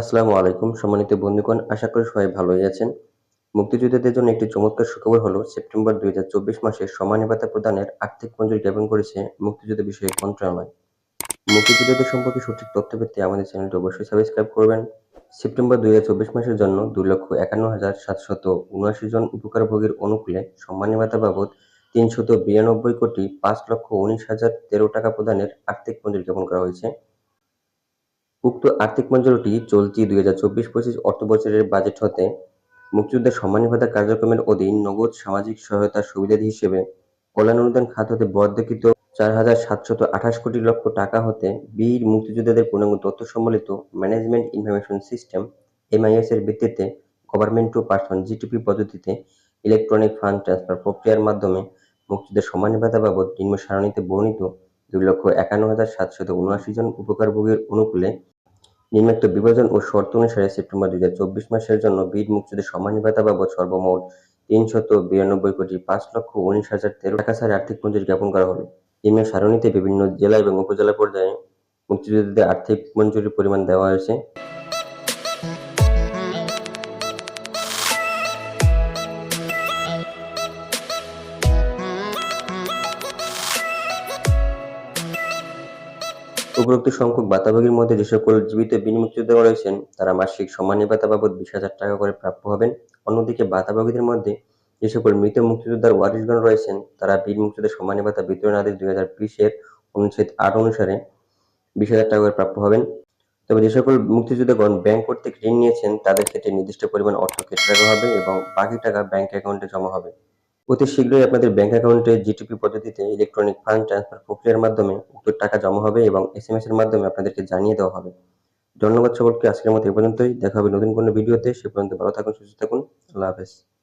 আসসালামু আলাইকুম, সম্মানিত বন্ধুগণ, আশা করি সবাই ভালোই আছেন। মুক্তিযোদ্ধাদের জন্য একটি চমৎকার সুখবর হলো, সেপ্টেম্বর দুই হাজার চব্বিশ মাসে সম্মানী ভাতা প্রদানের আর্থিক মঞ্জুরি জ্ঞাপন করেছে মুক্তিযুদ্ধ বিষয়ক মন্ত্রণালয়। মুক্তিযোদ্ধাদের সম্পর্কে সঠিক তথ্য পেতে আমাদের চ্যানেলটি অবশ্যই সাবস্ক্রাইব করবেন। সেপ্টেম্বর দুই হাজার চব্বিশ মাসের জন্য দুই লক্ষ একান্ন হাজার সাতশত উনআশি জন উপকারভোগীর অনুকূলে সম্মানী ভাতা বাবদ তিনশত বিরানব্বই কোটি পাঁচ লক্ষ উনিশ হাজার তেরো টাকা প্রদানের আর্থিক মঞ্জুরি জ্ঞাপন করা হয়েছে। উক্ত আর্থিক মঞ্জুরিটি চলতি দুই হাজার চব্বিশ পঁচিশ অর্থবছরের বাজেট হতে মুক্তিযোদ্ধা সম্মানী ভাতা কার্যক্রমের অধীন নগদ সামাজিক সহায়তার সুবিধাদি হিসেবে কল্যাণ অনুদান খাত হতে বরাদ্দকৃত চার হাজার সাতশত আঠাশ কোটি লক্ষ টাকা হতে বীর মুক্তিযোদ্ধাদের পূর্ণাঙ্গ তথ্য সম্বলিত ম্যানেজমেন্ট ইনফরমেশন সিস্টেম এমআইএস এর ভিত্তিতে গভর্নমেন্ট টু পার্সন জিটিপি পদ্ধতিতে ইলেকট্রনিক ফান্ড ট্রান্সফার প্রক্রিয়ার মাধ্যমে মুক্তিযোদ্ধার সম্মানী ভাতা বাবদ নিম্ন সারণীতে বর্ণিত দুই লক্ষ একান্ন হাজার সাতশত উনআশি জন উপকারভোগীর অনুকূলে নিম্নোক্ত বিভাজন ও শর্ত অনুসারে সেপ্টেম্বর দুই চব্বিশ মাসের জন্য বীর মুক্তিযোদ্ধার সম্মানী ভাতা বাবদ সর্বমোট তিনশত বিরানব্বই কোটি পাঁচ লক্ষ উনিশ হাজার তেরো টাকা ছাড়া আর্থিক মঞ্জুরি জ্ঞাপন করা হবে নিম্ন সারণীতে বিভিন্ন জেলা এবং উপজেলা পর্যায়ে মুক্তিযোদ্ধাদের আর্থিক মঞ্জুরির পরিমাণ দেওয়া হয়েছে। উপরোক্ত সংখ্যক ভাতাভোগীর মধ্যে যে সকল জীবিত বীর মুক্তিযোদ্ধা রয়েছেন, তারা মাসিক সম্মানী ভাতা বাবদ বিশ হাজার টাকা করে প্রাপ্য হবেন। অন্যদিকে ভাতাভোগীদের মধ্যে যে সকল মৃত মুক্তিযোদ্ধার ওয়ারিশগণ রয়েছেন, তারা বীর মুক্তিযোদ্ধা সম্মানী ভাতা বিতরণ আদেশ দুই হাজার বিশের অনুচ্ছেদ আট অনুসারে বিশ হাজার টাকা করে প্রাপ্য হবেন। তবে যে সকল মুক্তিযোদ্ধাগণ ব্যাংক কর্তৃক ঋণ নিয়েছেন, তাদের ক্ষেত্রে নির্দিষ্ট পরিমাণ অর্থ কেটে রাখা হবে এবং বাকি টাকা ব্যাংক অ্যাকাউন্টে জমা হবে। অতি শীঘ্রই আপনাদের ব্যাংক অ্যাকাউন্টে জিটিপি পদ্ধতিতে ইলেকট্রনিক ফান্ড ট্রান্সফার প্রক্রিয়ার মাধ্যমে উক্ত টাকা জমা হবে এবং এস এম এস এর মাধ্যমে আপনাদেরকে জানিয়ে দেওয়া হবে। ধন্যবাদ সকলকে, আজকের মতো এ পর্যন্তই। দেখা হবে নতুন কোনো ভিডিওতে। সে পর্যন্ত ভালো থাকুন, সুস্থ থাকুন। আল্লাহ হাফেজ।